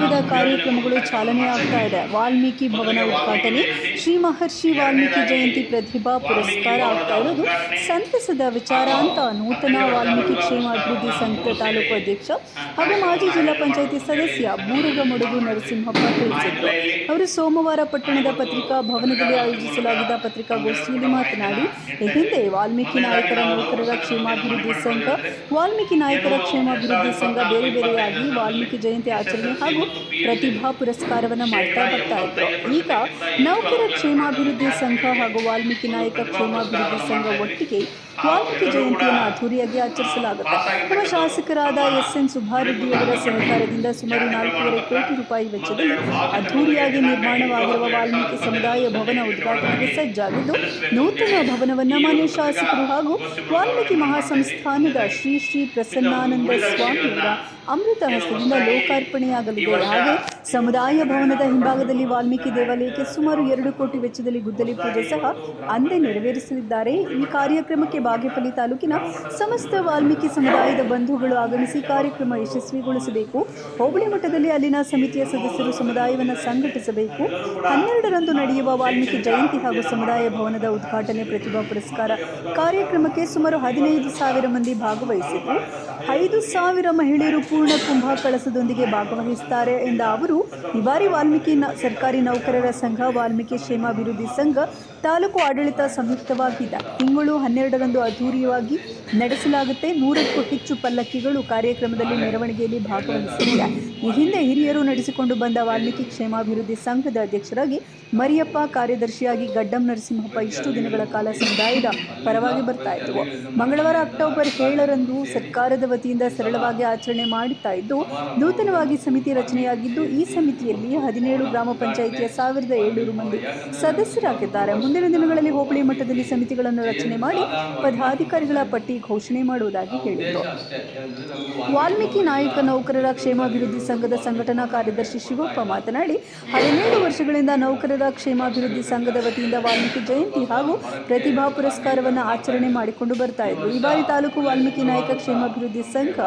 ಮಹತ್ವದ ಕಾರ್ಯಕ್ರಮಗಳು ಚಾಲನೆ ಆಗ್ತಾ ಇದೆ. ವಾಲ್ಮೀಕಿ ಭವನ ಉದ್ಘಾಟನೆ. ಶ್ರೀ ಮಹರ್ಷಿ ವಾಲ್ಮೀಕಿ ಜಯಂತಿ ಪ್ರತಿಭಾ ಪುರಸ್ಕಾರ ಆಗ್ತಾ ಇರೋದು. ಸಂತಸದ ವಿಚಾರ ಅಂತ ನೂತನ ವಾಲ್ಮೀಕಿ ಕ್ಷೇಮಾಭಿವೃದ್ಧಿ ಸಂಘದ ತಾಲೂಕು ಅಧ್ಯಕ್ಷ ಹಾಗೂ ಮಾಜಿ ಜಿಲ್ಲಾ ಪಂಚಾಯಿತಿ ಸದಸ್ಯ ಬೂರುಗಮಡುಗು ನರಸಿಂಹಪ್ಪ ತಿಳಿಸಿದ್ರು. ಅವರು ಸೋಮವಾರ ಪಟ್ಟಣದ ಪತ್ರಿಕಾ ಭವನದಲ್ಲಿ ಆಯೋಜಿಸಲಾಗಿದ್ದ ಪತ್ರಿಕಾಗೋಷ್ಠಿಯಲ್ಲಿ ಮಾತನಾಡಿ ಹಿಂದೆ ವಾಲ್ಮೀಕಿ ನಾಯಕರ ನೌಕರರ ಕ್ಷೇಮಾಭಿವೃದ್ಧಿ ಸಂಘ, ವಾಲ್ಮೀಕಿ ನಾಯಕರ ಕ್ಷೇಮಾಭಿವೃದ್ಧಿ ಸಂಘ ಬೇರೆ ಬೇರೆಯಾಗಿ ವಾಲ್ಮೀಕಿ ಜಯಂತಿ ಆಚರಣೆ ಹಾಗೂ ಪ್ರತಿಭಾ ಪುರಸ್ಕಾರವನ್ನ ಮಾಡ್ತಾ ಬರ್ತಾ ಇದ್ರು ಈಗ ನೌಕರ ಕ್ಷೇಮಾಭಿವೃದ್ಧಿ ಸಂಘ ಹಾಗೂ ವಾಲ್ಮೀಕಿ ನಾಯಕ ಕ್ಷೇಮಾಭಿವೃದ್ಧಿ ಸಂಘ ಒಟ್ಟಿಗೆ ವಾಲ್ಮೀಕಿ ಜಯಂತಿಯನ್ನು ಅದ್ದೂರಿಯಾಗಿ ಆಚರಿಸಲಾಗುತ್ತೆ ನಮ್ಮ ಶಾಸಕರಾದ ಎಸ್ ಎನ್ ಸುಬ್ಬಾರೆಡ್ಡಿಯವರ ಸಹಕಾರದಿಂದ ಸುಮಾರು ನಾಲ್ಕೂವರೆ ಕೋಟಿ ರೂಪಾಯಿ ವೆಚ್ಚದಲ್ಲಿ ಅದ್ದೂರಿಯಾಗಿ ನಿರ್ಮಾಣವಾಗಿರುವ ವಾಲ್ಮೀಕಿ ಸಮುದಾಯ ಭವನ ಉದ್ಘಾಟನೆಗೆ ಸಜ್ಜಾಗಿದ್ದು, ನೂತನ ಭವನವನ್ನು ಮಾನ್ಯ ಶಾಸಕರು ಹಾಗೂ ವಾಲ್ಮೀಕಿ ಮಹಾಸಂಸ್ಥಾನದ ಶ್ರೀ ಶ್ರೀ ಪ್ರಸನ್ನಾನಂದ ಸ್ವಾಮಿಯವರ ಅಮೃತ ಹಸ್ತದಿಂದ ಲೋಕಾರ್ಪಣೆಯಾಗಲಿದೆ. ಹಾಗೆ ಸಮುದಾಯ ಭವನದ ಹಿಂಭಾಗದಲ್ಲಿ ವಾಲ್ಮೀಕಿ ದೇವಾಲಯಕ್ಕೆ ಸುಮಾರು ಎರಡು ಕೋಟಿ ವೆಚ್ಚದಲ್ಲಿ ಗುದ್ದಲಿ ಪೂಜೆ ಸಹ ಅಂದೇ ನೆರವೇರಿಸಲಿದ್ದಾರೆ. ಈ ಕಾರ್ಯಕ್ರಮಕ್ಕೆ ಬಾಗೇಪಲ್ಲಿ ತಾಲೂಕಿನ ಸಮಸ್ತ ವಾಲ್ಮೀಕಿ ಸಮುದಾಯದ ಬಂಧುಗಳು ಆಗಮಿಸಿ ಕಾರ್ಯಕ್ರಮ ಯಶಸ್ವಿಗೊಳಿಸಬೇಕು. ಹೋಬಳಿ ಮಟ್ಟದಲ್ಲಿ ಅಲ್ಲಿನ ಸಮಿತಿಯ ಸದಸ್ಯರು ಸಮುದಾಯವನ್ನು ಸಂಘಟಿಸಬೇಕು. ಹನ್ನೆರಡರಂದು ನಡೆಯುವ ವಾಲ್ಮೀಕಿ ಜಯಂತಿ ಹಾಗೂ ಸಮುದಾಯ ಭವನದ ಉದ್ಘಾಟನೆ ಪ್ರತಿಭಾ ಪುರಸ್ಕಾರ ಕಾರ್ಯಕ್ರಮಕ್ಕೆ ಸುಮಾರು ಹದಿನೈದು ಸಾವಿರ ಮಂದಿ ಭಾಗವಹಿಸಿದ್ದು ಐದು ಸಾವಿರ ಮಹಿಳೆಯರು ಪೂರ್ಣ ಕುಂಭ ಕಳಸದೊಂದಿಗೆ ಭಾಗವಹಿಸುತ್ತಾರೆ ಎಂದ ಅವರು ಈ ಬಾರಿ ವಾಲ್ಮೀಕಿ ಸರ್ಕಾರಿ ನೌಕರರ ಸಂಘ, ವಾಲ್ಮೀಕಿ ಕ್ಷೇಮಾಭಿವೃದ್ಧಿ ಸಂಘ ತಾಲೂಕು ಆಡಳಿತ ಸಂಯುಕ್ತವಾಗಿದ್ದ ತಿಂಗಳು ಹನ್ನೆರಡರಂದು ಅದ್ದೂರಿಯಾಗಿ ನಡೆಸಲಾಗುತ್ತೆ. ನೂರಕ್ಕೂ ಹೆಚ್ಚು ಪಲ್ಲಕ್ಕಿಗಳು ಕಾರ್ಯಕ್ರಮದಲ್ಲಿ ಮೆರವಣಿಗೆಯಲ್ಲಿ ಭಾಗವಹಿಸಲಿಲ್ಲ ಈ ಹಿಂದೆ ಹಿರಿಯರು ನಡೆಸಿಕೊಂಡು ಬಂದ ವಾಲ್ಮೀಕಿ ಕ್ಷೇಮಾಭಿವೃದ್ಧಿ ಸಂಘದ ಅಧ್ಯಕ್ಷರಾಗಿ ಮರಿಯಪ್ಪ, ಕಾರ್ಯದರ್ಶಿಯಾಗಿ ಗಡ್ಡಂ ನರಸಿಂಹಪ್ಪ ಇಷ್ಟು ದಿನಗಳ ಕಾಲ ಸಮುದಾಯದ ಪರವಾಗಿ ಬರ್ತಾ ಇದ್ದವು ಮಂಗಳವಾರ ಅಕ್ಟೋಬರ್ ಏಳರಂದು ಸರ್ಕಾರದ ವತಿಯಿಂದ ಸರಳವಾಗಿ ಆಚರಣೆ ಮಾಡುತ್ತಾ ಇದ್ದು, ನೂತನವಾಗಿ ಸಮಿತಿ ರಚನೆಯಾಗಿದ್ದು, ಈ ಸಮಿತಿಯಲ್ಲಿ ಹದಿನೇಳು ಗ್ರಾಮ ಪಂಚಾಯಿತಿಯ ಸಾವಿರದ ಏಳ್ನೂರು ಮಂದಿ ಸದಸ್ಯರಾಗಿದ್ದಾರೆ. ಮುಂದಿನ ದಿನಗಳಲ್ಲಿ ಹೋಬಳಿ ಮಟ್ಟದಲ್ಲಿ ಸಮಿತಿಗಳನ್ನು ರಚನೆ ಮಾಡಿ ಪದಾಧಿಕಾರಿಗಳ ಪಟ್ಟಿ ಘೋಷಣೆ ಮಾಡುವುದಾಗಿ ಹೇಳಿದರು. ವಾಲ್ಮೀಕಿ ನಾಯಕ ನೌಕರರ ಕ್ಷೇಮಾಭಿವೃದ್ಧಿ ಸಂಘದ ಸಂಘಟನಾ ಕಾರ್ಯದರ್ಶಿ ಶಿವಪ್ಪ ಮಾತನಾಡಿ ಹದಿನೇಳು ವರ್ಷಗಳಿಂದ ನೌಕರರ ಕ್ಷೇಮಾಭಿವೃದ್ಧಿ ಸಂಘದ ವತಿಯಿಂದ ವಾಲ್ಮೀಕಿ ಜಯಂತಿ ಹಾಗೂ ಪ್ರತಿಭಾ ಪುರಸ್ಕಾರವನ್ನು ಆಚರಣೆ ಮಾಡಿಕೊಂಡು ಬರ್ತಾ ಇದ್ದರು. ಈ ಬಾರಿ ತಾಲೂಕು ವಾಲ್ಮೀಕಿ ನಾಯಕ ಕ್ಷೇಮಾಭಿವೃದ್ಧಿ ಸಂಘ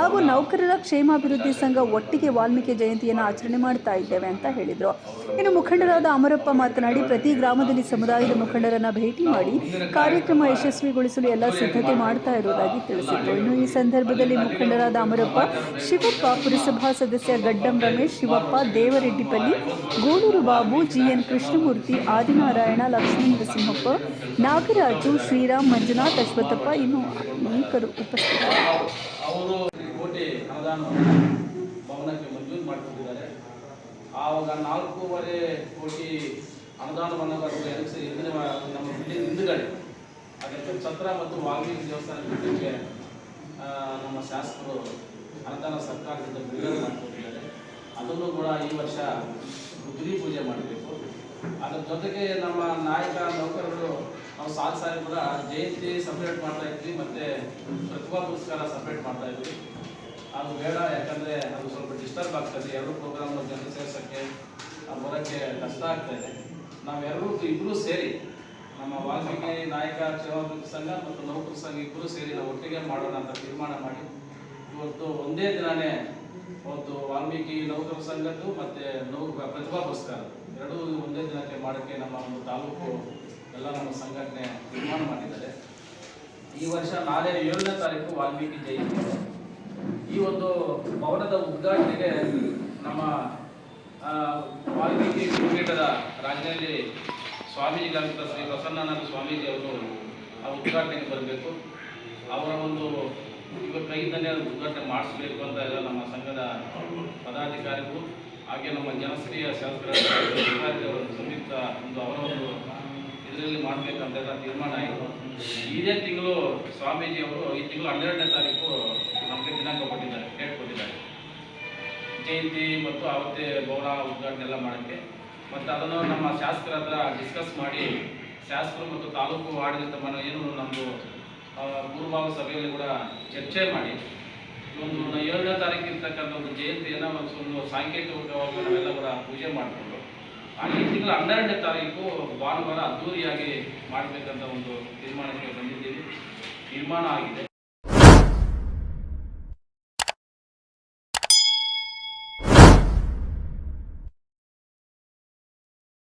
ಹಾಗೂ ನೌಕರರ ಕ್ಷೇಮಾಭಿವೃದ್ಧಿ ಸಂಘ ಒಟ್ಟಿಗೆ ವಾಲ್ಮೀಕಿ ಜಯಂತಿಯನ್ನು ಆಚರಣೆ ಮಾಡ್ತಾ ಇದ್ದೇವೆ ಅಂತ ಹೇಳಿದರು. ಇನ್ನು ಮುಖಂಡರಾದ ಅಮರಪ್ಪ ಮಾತನಾಡಿ ಪ್ರತಿ ಗ್ರಾಮದಲ್ಲಿ ಸಮುದಾಯದ ಮುಖಂಡರನ್ನ ಭೇಟಿ ಮಾಡಿ ಕಾರ್ಯಕ್ರಮ ಯಶಸ್ವಿಗೊಳಿಸಲು ಎಲ್ಲ ಸಿದ್ಧತೆ ಮಾಡ್ತಾ ಇರುವುದಾಗಿ ತಿಳಿಸಿದರು ಇನ್ನು ಈ ಸಂದರ್ಭದಲ್ಲಿ ಮುಖಂಡರಾದ ಅಮರಪ್ಪ, ಶಿವಪ್ಪ ಪುರಸಭಾ ಸದಸ್ಯ ಗಡ್ಡಂ ರಮೇಶ್, ಶಿವಪ್ಪ ದೇವರೆಡ್ಡಿಪಲ್ಲಿ, ಗೂಳೂರು ಬಾಬು, ಜಿಎನ್ ಕೃಷ್ಣಮೂರ್ತಿ, ಆದಿನಾರಾಯಣ ಲಕ್ಷ್ಮೀ ನರಸಿಂಹಪ್ಪ ನಾಗರಾಜು, ಶ್ರೀರಾಮ್, ಮಂಜುನಾಥ್ ಅಶ್ವಥಪ್ಪ ಇನ್ನು ಅನೇಕರು ಉಪಸ್ಥಿತರಿದ್ದರು. ಆವಾಗ ನಾಲ್ಕೂವರೆ ಕೋಟಿ ಅನುದಾನವನ್ನು ನಮ್ಮ ಬಿಲ್ಡಿಂಗ್ ಹಿಂದುಗಡೆ ಅದಕ್ಕೆ ಛತ್ರ ಮತ್ತು ವಾಲ್ಮೀಕಿ ದೇವಸ್ಥಾನ ಬಿಲ್ಡಿಂಗ್ಗೆ ನಮ್ಮ ಶಾಸಕರು ಅನುದಾನ ಸರ್ಕಾರದಿಂದ ಬಿಡುಗಡೆ ಮಾಡಿಕೊಟ್ಟಿದ್ದಾರೆ ಅದನ್ನು ಕೂಡ ಈ ವರ್ಷ ಗುದ್ರಿ ಪೂಜೆ ಮಾಡಬೇಕು. ಅದರ ಜೊತೆಗೆ ನಮ್ಮ ನಾಯಕ ನೌಕರರು, ನಾವು ಸಾಲ್ ಕೂಡ ಜಯಂತಿ ಸಪ್ರೇಟ್ ಮಾಡ್ತಾ ಇದ್ವಿ, ಮತ್ತೆ ಪ್ರತಿಭಾ ಪುರಸ್ಕಾರ ಸಪ್ರೇಟ್ ಮಾಡ್ತಾ ಇದ್ವಿ. ಅದು ಬೇಡ, ಯಾಕಂದ್ರೆ ಅದು ಸ್ವಲ್ಪ ಡಿಸ್ಟರ್ಬ್ ಆಗ್ತದೆ. ಎರಡು ಪ್ರೋಗ್ರಾಮ್ ಜನ ಸೇರ್ಸೋಕ್ಕೆ ಬರೋಕ್ಕೆ ಕಷ್ಟ ಆಗ್ತಾ ಇದೆ. ನಾವೆಲ್ಲರೂ ಇಬ್ಬರೂ ಸೇರಿ ನಮ್ಮ ವಾಲ್ಮೀಕಿ ನಾಯಕ ಕ್ಷೇಮಾಭಿವೃದ್ಧಿ ಸಂಘ ಮತ್ತು ನೌಕರ ಸಂಘ ಇಬ್ಬರು ಸೇರಿ ನಾವು ಒಟ್ಟಿಗೆ ಮಾಡೋಣ ಅಂತ ತೀರ್ಮಾನ ಮಾಡಿ. ಇವತ್ತು ಒಂದೇ ದಿನಾನೇ ಒಂದು ವಾಲ್ಮೀಕಿ ನೌಕರ ಸಂಘದ್ದು ಮತ್ತೆ ನೌ ಪ್ರತಿಭಾ ಪುರಸ್ಕಾರ ಎರಡೂ ಒಂದೇ ದಿನಕ್ಕೆ ಮಾಡೋಕ್ಕೆ ನಮ್ಮ ಒಂದು ತಾಲೂಕು ಎಲ್ಲ ನಮ್ಮ ಸಂಘಟನೆ ತೀರ್ಮಾನ ಮಾಡಿದ್ದಾರೆ. ಈ ವರ್ಷ ನಾಳೆ ಏಳನೇ ತಾರೀಕು ವಾಲ್ಮೀಕಿ ಜಯಂತಿ. ಈ ಒಂದು ಭವನದ ಉದ್ಘಾಟನೆಗೆ ನಮ್ಮ ವಾಲ್ಮೀಕಿ ಕ್ರಿಕೆಟರ ರಾಜನಲ್ಲಿ ಸ್ವಾಮೀಜಿಗಳಾದಂಥ ಶ್ರೀ ಪ್ರಸನ್ನಾನಂದ ಸ್ವಾಮೀಜಿ ಅವರು ಆ ಉದ್ಘಾಟನೆಗೆ ಬರಬೇಕು. ಅವರ ಒಂದು ಇವತ್ತು ಕೈಯಿಂದಲೇ ಉದ್ಘಾಟನೆ ಮಾಡಿಸ್ಬೇಕು ಅಂತ ಎಲ್ಲ ನಮ್ಮ ಸಂಘದ ಪದಾಧಿಕಾರಿಗಳು ಹಾಗೆ ನಮ್ಮ ಜನಶ್ರೀಯ ಶಾಸಕರ ಸಂಯುಕ್ತ ಒಂದು ಅವರ ಒಂದು ಇದರಲ್ಲಿ ಮಾಡಬೇಕಂತೆಲ್ಲ ತೀರ್ಮಾನ ಆಯಿತು. ಇದೇ ತಿಂಗಳು ಸ್ವಾಮೀಜಿ ಅವರು, ಈ ತಿಂಗಳು ಹನ್ನೆರಡನೇ ತಾರೀಕು ನಮಗೆ ದಿನಾಂಕ ಕೊಟ್ಟಿದ್ದಾರೆ, ಡೇಟ್ ಕೊಟ್ಟಿದ್ದಾರೆ. ಜಯಂತಿ ಮತ್ತು ಆವತ್ತೇ ಗೌರವ ಉದ್ಘಾಟನೆ ಎಲ್ಲ ಮಾಡೋಕ್ಕೆ ಮತ್ತು ಅದನ್ನು ನಮ್ಮ ಶಾಸಕರ ಹತ್ರ ಡಿಸ್ಕಸ್ ಮಾಡಿ ಶಾಸಕರು ಮತ್ತು ತಾಲೂಕು ಆಡಳಿತ ಮನ ಏನು ನಮ್ಮದು ಪೂರ್ವಭಾವ ಸಭೆಯಲ್ಲಿ ಕೂಡ ಚರ್ಚೆ ಮಾಡಿ. ಒಂದು ಏಳನೇ ತಾರೀಕು ಇರ್ತಕ್ಕಂಥ ಒಂದು ಜಯಂತಿಯನ್ನು ಮತ್ತು ಒಂದು ಸಾಂಕೇತಿಕವಾಗಿ ನಾವೆಲ್ಲ ಕೂಡ ಪೂಜೆ ಮಾಡಿಕೊಂಡು ಹಾಗೆ ತಿಂಗಳ ಹನ್ನೆರಡನೇ ತಾರೀಕು ಭಾನುವಾರ ಅದ್ದೂರಿಯಾಗಿ ಮಾಡಬೇಕಂತ ಒಂದು ತೀರ್ಮಾನಕ್ಕೆ ಬಂದಿದ್ದೀವಿ. ತೀರ್ಮಾನ ಆಗಿದೆ.